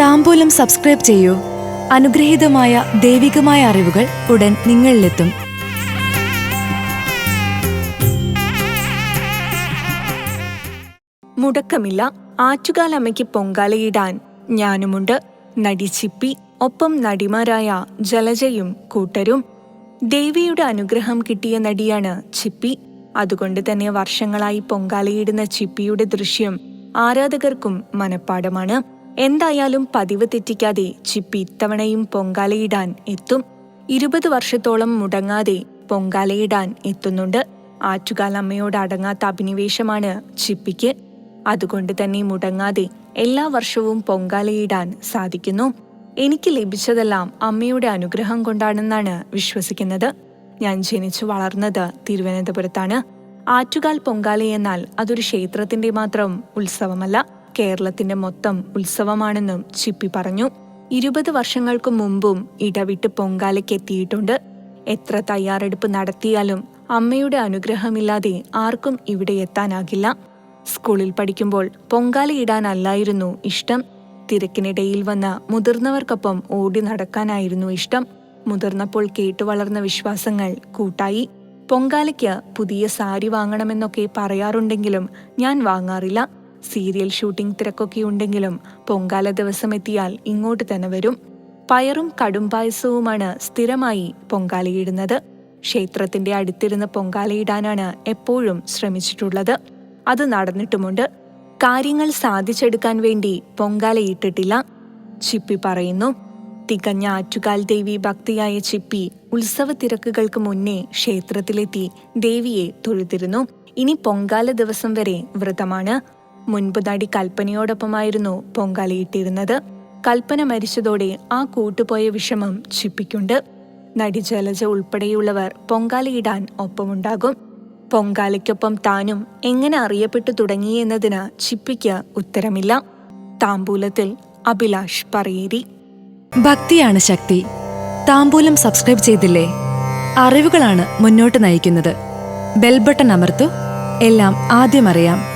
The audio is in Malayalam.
താമ്പൂലം സബ്സ്ക്രൈബ് ചെയ്യൂ. അനുഗ്രഹീതമായ ദൈവികമായ അറിവുകൾ ഉടൻ നിങ്ങളിലെത്തും. മുടക്കമില്ല ആറ്റുകാലമ്മയ്ക്ക് പൊങ്കാലയിടാൻ. ഞാനുമുണ്ട് നടി ചിപ്പി ഒപ്പം നടിമാരായ ജലജയും കൂട്ടരും. ദേവിയുടെ അനുഗ്രഹം കിട്ടിയ നടിയാണ് ചിപ്പി. അതുകൊണ്ട് തന്നെ വർഷങ്ങളായി പൊങ്കാലയിടുന്ന ചിപ്പിയുടെ ദൃശ്യം ആരാധകർക്കും മനപ്പാടമാണ്. എന്തായാലും പതിവ് തെറ്റിക്കാതെ ചിപ്പി ഇത്തവണയും പൊങ്കാലയിടാൻ എത്തും. ഇരുപത് വർഷത്തോളം മുടങ്ങാതെ പൊങ്കാലയിടാൻ എത്തുന്നുണ്ട്. ആറ്റുകാലമ്മയോട് അടങ്ങാത്ത അഭിനിവേശമാണ് ചിപ്പിക്ക്. അതുകൊണ്ട് തന്നെ മുടങ്ങാതെ എല്ലാ വർഷവും പൊങ്കാലയിടാൻ സാധിക്കുന്നു. എനിക്ക് ലഭിച്ചതെല്ലാം അമ്മയുടെ അനുഗ്രഹം കൊണ്ടാണെന്നാണ് വിശ്വസിക്കുന്നത്. ഞാൻ ജനിച്ചു വളർന്നത് തിരുവനന്തപുരത്താണ്. ആറ്റുകാൽ പൊങ്കാല എന്നാൽ അതൊരു ക്ഷേത്രത്തിന്റെ മാത്രം ഉത്സവമല്ല. കേരളത്തിന്റെ മൊത്തം ഉത്സവമാണെന്നും ചിപ്പി പറഞ്ഞു. ഇരുപത് വർഷങ്ങൾക്ക് മുമ്പും ഇടവിട്ട് പൊങ്കാലയ്ക്ക് എത്തിയിട്ടുണ്ട്. എത്ര തയ്യാറെടുപ്പ് നടത്തിയാലും അമ്മയുടെ അനുഗ്രഹമില്ലാതെ ആർക്കും ഇവിടെ എത്താനാകില്ല. സ്കൂളിൽ പഠിക്കുമ്പോൾ പൊങ്കാലയിടാനല്ലായിരുന്നു ഇഷ്ടം. തിരക്കിനിടയിൽ വന്ന മുതിർന്നവർക്കൊപ്പം ഓടി നടക്കാനായിരുന്നു ഇഷ്ടം. മുതിർന്നപ്പോൾ കേട്ടുവളർന്ന വിശ്വാസങ്ങൾ കൂട്ടായി. പൊങ്കാലയ്ക്ക് പുതിയ സാരി വാങ്ങണമെന്നൊക്കെ പറയാറുണ്ടെങ്കിലും ഞാൻ വാങ്ങാറില്ല. സീരിയൽ ഷൂട്ടിംഗ് തിരക്കൊക്കെ ഉണ്ടെങ്കിലും പൊങ്കാല ദിവസം എത്തിയാൽ ഇങ്ങോട്ട് തന്നെ വരും. പയറും കടുംപായസവുമാണ് സ്ഥിരമായി പൊങ്കാലയിടുന്നത്. ക്ഷേത്രത്തിന്റെ അടുത്തിരുന്ന് പൊങ്കാലയിടാനാണ് എപ്പോഴും ശ്രമിച്ചിട്ടുള്ളത്. അത് നടന്നിട്ടുമുണ്ട്. കാര്യങ്ങൾ സാധിച്ചെടുക്കാൻ വേണ്ടി പൊങ്കാലയിട്ടിട്ടില്ല ചിപ്പി പറയുന്നു തികഞ്ഞ ആറ്റുകാൽ ദേവി ഭക്തിയായ ചിപ്പി ഉത്സവ തിരക്കുകൾക്ക് മുന്നേ ക്ഷേത്രത്തിലെത്തി ദേവിയെ തൊഴുതിരുന്നു. ഇനി പൊങ്കാല ദിവസം വരെ വ്രതമാണ്. മുൻപ് നടി കൽപ്പനയോടൊപ്പമായിരുന്നു പൊങ്കാലയിട്ടിരുന്നത്. കൽപ്പന മരിച്ചതോടെ ആ കൂട്ടുപോയ വിഷമം ചിപ്പിക്കുണ്ട്. നടി ജലജ ഉൾപ്പെടെയുള്ളവർ പൊങ്കാലയിടാൻ ഒപ്പമുണ്ടാകും. പൊങ്കാലയ്ക്കൊപ്പം താനും എങ്ങനെ അറിയപ്പെട്ടു തുടങ്ങിയെന്നതിന് ചിപ്പിക്ക് ഉത്തരമില്ല. താമ്പൂലത്തിൽ അഭിലാഷ് പറയേരി. ഭക്തിയാണ് ശക്തി. താമ്പൂലം സബ്സ്ക്രൈബ് ചെയ്തില്ലേ? അറിവുകളാണ് മുന്നോട്ട് നയിക്കുന്നത്. ബെൽബട്ടൺ അമർത്തു. എല്ലാം ആദ്യം അറിയാം.